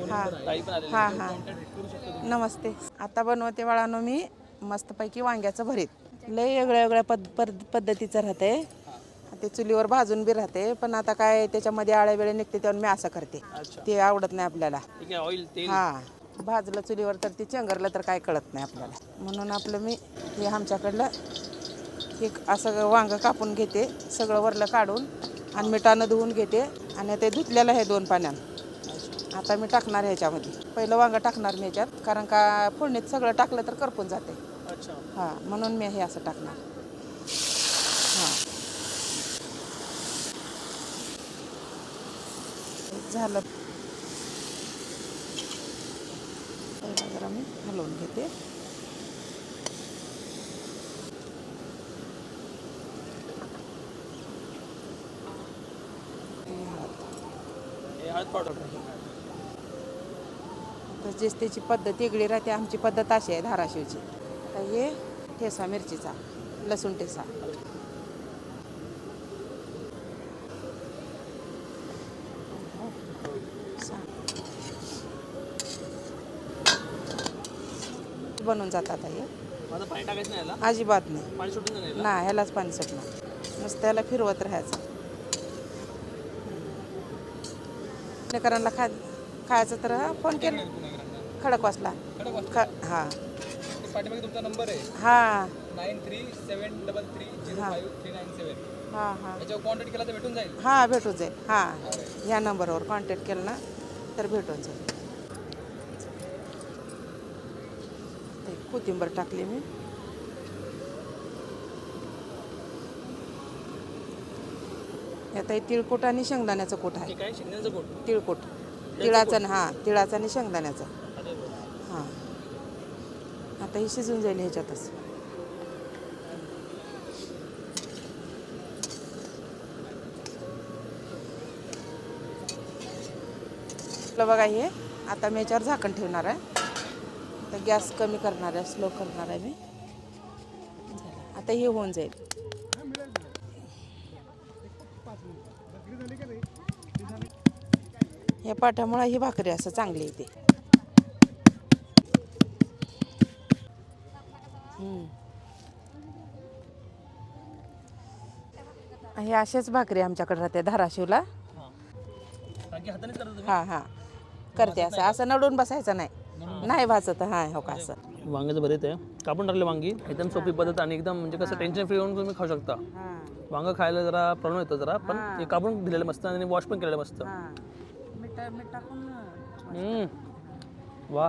हां. हां. हां. नमस्ते. आता बनवते बाळानो मी मस्तपैकी वांग्याचं भरीत. लय वेगळ्या वेगळ्या पद पद पद्धतीचं राहते. ते चुलीवर भाजून बी राहते पण आता काय त्याच्यामध्ये आळे वेळे निघते तेव्हा मी असं करते. ते आवडत नाही आपल्याला. हां. भाजलं चुलीवर तर ती चेंगरलं तर काय कळत नाही आपल्याला. म्हणून आपलं मी हे आमच्याकडलं एक असं वांगं कापून घेते सगळं वरलं काढून आणि मिठानं धुवून घेते आणि ते धुतलेलं आहे दोन पाण्यानं. आता मी टाकणार ह्याच्यामध्ये. पहिलं वांगं टाकणार मी ह्याच्यात कारण का फोडणीत सगळं टाकलं तर करपून जाते. अच्छा. हां म्हणून मी हे असं टाकणार. हां. झालं. जरा मी हलवून घेते. हळद पावडर. तर जेच त्याची पद्धत वेगळी राहते आमची पद्धत अशी आहे धाराशिवची. हे ठेसा मिरचीचा लसूण ठेसा. बनून जातात हे. अजिबात नाही. ना ह्यालाच पाणी सुटणार. नुसतं त्याला फिरवत राहायचं. लेकरांना खा खायचं तर फोन केला. खडकवासला ख हां. पाठीमागे तुमचा नंबर आहे. हां. Nine three seven double three zero five three nine seven हां हां. कॉन्टॅक्ट केला तर भेटून जाईल. हां भेटून जाईल हां. ह्या नंबरवर कॉन्टॅक्ट केला ना तर भेटून जाईल. ते कोथिंबीर टाकली मी. आता हे तिळकुट आणि शेंगदाण्याचं कूट आहे. तिळकुट. तिळाचं हां तिळाचं आणि शेंगदाण्याचं. हां. आता हे शिजून जाईल ह्याच्यातच. बघा हे आता मी याच्यावर झाकण ठेवणार आहे. आता गॅस कमी करणार आहे स्लो करणार आहे मी. आता हे होऊन जाईल. या पाठामुळे ही भाकरी असं चांगली येते. हे असेच भाकरी आमच्याकडे राहते धाराशिवला. हां हां हां. करते असं. असं नडून बसायचं नाही. नाही भाजत हां हो का असं. वांग्याचं भरीत आहे. कापून टाकले वांगी. एकदम सोपी पद्धत आणि एकदम म्हणजे कसं टेन्शन फ्री होऊन तुम्ही खाऊ शकता. हां. वांगं खायला जरा प्रॉब्लेम येतो जरा पण हे. कापून दिलेलं मस्त आणि वॉश पण केलेलं मस्त. हां. वा